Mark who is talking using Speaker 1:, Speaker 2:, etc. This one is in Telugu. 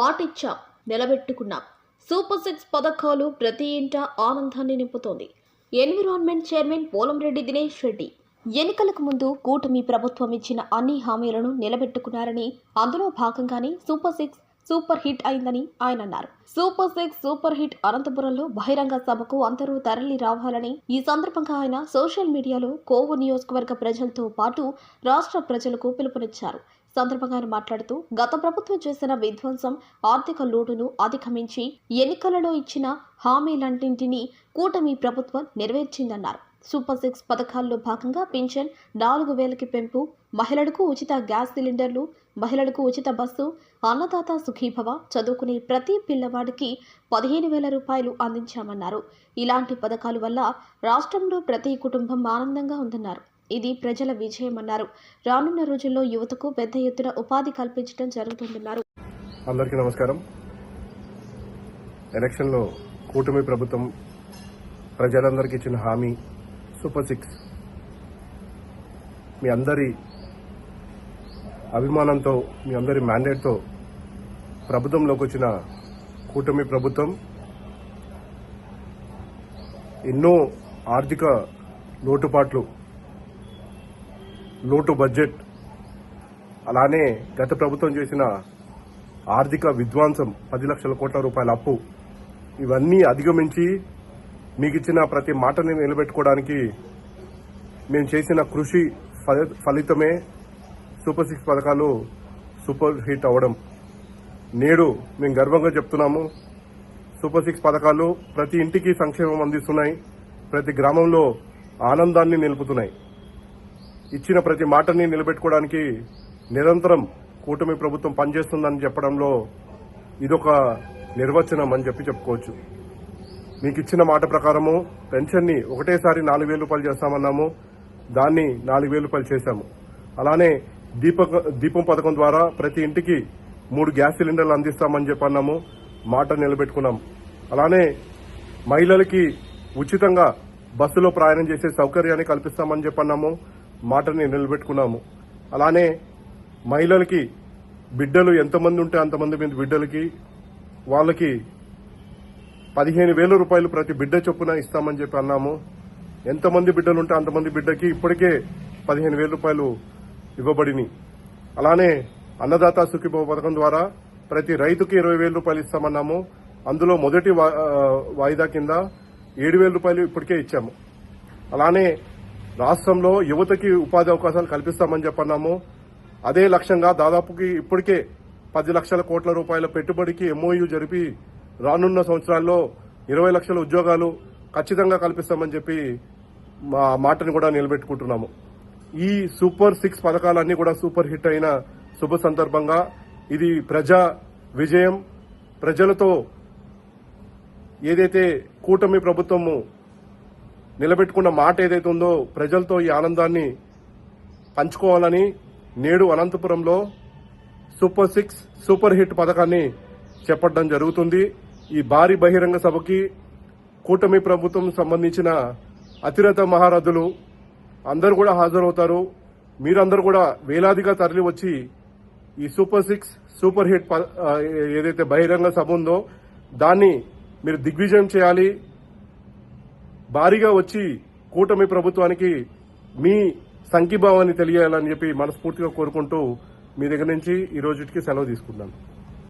Speaker 1: మాటిచ్చాం నిలబెట్టుకున్నాం. సూపర్ సిక్స్ పథకాలు ప్రతి ఇంట ఆనందాన్ని నింపుతోంది. Environment chairman Polamreddy Dinesh Reddy. ఎన్నికలకు ముందు కూటమి ప్రభుత్వం ఇచ్చిన అన్ని హామీలను నిలబెట్టుకున్నారని అందులో భాగంగానే సూపర్ సిక్స్ సూపర్ హిట్ అయిందని ఆయన అన్నారు. సూపర్ సిక్స్ సూపర్ హిట్ అనంతపురంలో బహిరంగ సభకు అందరూ తరలి రావాలని ఈ సందర్భంగా ఆయన సోషల్ మీడియాలో కోవు నియోజకవర్గ ప్రజలతో పాటు రాష్ట్ర ప్రజలకు పిలుపునిచ్చారు. సందర్భంగా ఆయన మాట్లాడుతూ గత ప్రభుత్వం చేసిన విధ్వంసం ఆర్థిక లోటును అధిగమించి ఎన్నికలలో ఇచ్చిన హామీలంటింటినీ కూటమి ప్రభుత్వం నెరవేర్చిందన్నారు. సూపర్ సిక్స్ పథకాల్లో భాగంగా పెన్షన్ నాలుగు వేలకి పెంపు మహిళలకు ఉచిత గ్యాస్ సిలిండర్లు మహిళలకు ఉచిత బస్సు అన్నదాత సుఖీభవ చదువుకునే ప్రతి పిల్లవాడికి పదిహేను వేల రూపాయలు అందించామన్నారు. ఇలాంటి పథకాల వల్ల రాష్ట్రంలో ప్రతి కుటుంబం ఆనందంగా ఉందన్నారు. ఇది ప్రజల విజయమన్నారు. రానున్న రోజుల్లో యువతకు పెద్ద ఎత్తున ఉపాధి కల్పించడం జరుగుతుందన్నారు.
Speaker 2: అందరికీ నమస్కారం. ఎలక్షన్లో కూటమి ప్రభుత్వం ప్రజలందరికీ ఇచ్చిన హామీ సూపర్ సిక్స్. మీ అందరి అభిమానంతో మీ అందరి మ్యాండేట్తో ప్రభుత్వంలోకి వచ్చిన కూటమి ప్రభుత్వం ఎన్నో ఆర్థిక లోటుపాట్లు లోటు బడ్జెట్. అలానే గత ప్రభుత్వం చేసిన ఆర్థిక విధ్వంసం పది లక్షల కోట్ల రూపాయల అప్పు. ఇవన్నీ అధిగమించి మీకు ఇచ్చిన ప్రతి మాటని నిలబెట్టుకోవడానికి మేము చేసిన కృషి ఫలి- ఫలితమే సూపర్ సిక్స్ పథకాలు సూపర్ హిట్ అవ్వడం నేడు మేము గర్వంగా చెప్తున్నాము సూపర్ సిక్స్ పథకాలు ప్రతి ఇంటికి సంక్షేమం అందిస్తున్నాయి ప్రతి గ్రామంలో ఆనందాన్ని నిలుపుతున్నాయి. ఇచ్చిన ప్రతి మాటని నిలబెట్టుకోవడానికి నిరంతరం కూటమి ప్రభుత్వం పనిచేస్తుందని చెప్పడంలో ఇదొక నిర్వచనం అని చెప్పి చెప్పుకోవచ్చు. మీకు ఇచ్చిన మాట ప్రకారము పెన్షన్ని ఒకటేసారి నాలుగు వేల రూపాయలు చేస్తామన్నాము దాన్ని నాలుగు వేల రూపాయలు చేశాము. అలానే దీపక దీపం పథకం ద్వారా ప్రతి ఇంటికి మూడు గ్యాస్ సిలిండర్లు అందిస్తామని చెప్పి అన్నాము మాట నిలబెట్టుకున్నాం. అలానే మహిళలకి ఉచితంగా బస్సులో ప్రయాణం చేసే సౌకర్యాన్ని కల్పిస్తామని చెప్పన్నాము మాటని నిలబెట్టుకున్నాము. అలానే మహిళలకి బిడ్డలు ఎంతమంది ఉంటే అంతమంది మీద బిడ్డలకి వాళ్ళకి పదిహేను వేల రూపాయలు ప్రతి బిడ్డ చొప్పున ఇస్తామని చెప్పి అన్నాము. ఎంతమంది బిడ్డలు ఉంటే అంతమంది బిడ్డకి ఇప్పటికే పదిహేను వేల రూపాయలు ఇవ్వబడినాయి అలానే అన్నదాత సుఖీభవ పథకం ద్వారా ప్రతి రైతుకి ఇరవై వేల రూపాయలు ఇస్తామన్నాము. అందులో మొదటి వా- వాయిదా కింద ఏడు వేల రూపాయలు ఇప్పటికే ఇచ్చాము. అలానే రాష్ట్రంలో యువతకి ఉపాధి అవకాశాలు కల్పిస్తామని చెప్పన్నాము. అదే లక్ష్యంగా దాదాపుకి ఇప్పటికే పది లక్షల కోట్ల రూపాయల పెట్టుబడికి ఎంఓయూ జరిపి రానున్న సంవత్సరాల్లో ఇరవై లక్షల ఉద్యోగాలు ఖచ్చితంగా కల్పిస్తామని చెప్పి మా మాటను కూడా నిలబెట్టుకుంటున్నాము. ఈ సూపర్ సిక్స్ పథకాలన్నీ కూడా సూపర్ హిట్ అయిన శుభ సందర్భంగా ఇది ప్రజా విజయం. ప్రజలతో ఏదైతే కూటమి ప్రభుత్వము నిలబెట్టుకున్న మాట ఏదైతే ఉందో ప్రజలతో ఈ ఆనందాన్ని పంచుకోవాలని నేడు అనంతపురంలో సూపర్ సిక్స్ సూపర్ హిట్ పథకాన్ని చేపట్టడం జరుగుతుంది. ఈ భారీ బహిరంగ సభకి కూటమి ప్రభుత్వం సంబంధించిన అతిరథ మహారథులు అందరూ కూడా హాజరవుతారు. మీరందరూ కూడా వేలాదిగా తరలి వచ్చి ఈ సూపర్ సిక్స్ సూపర్ హిట్ ప- ఏదైతే బహిరంగ సభ ఉందో దాన్ని మీరు దిగ్విజయం చేయాలి. భారీగా వచ్చి కూటమి ప్రభుత్వానికి మీ సంఘీభావాన్ని తెలియాలని చెప్పి మనస్ఫూర్తిగా కోరుకుంటూ మీ దగ్గర నుంచి ఈ రోజుకి సెలవు తీసుకుంటాను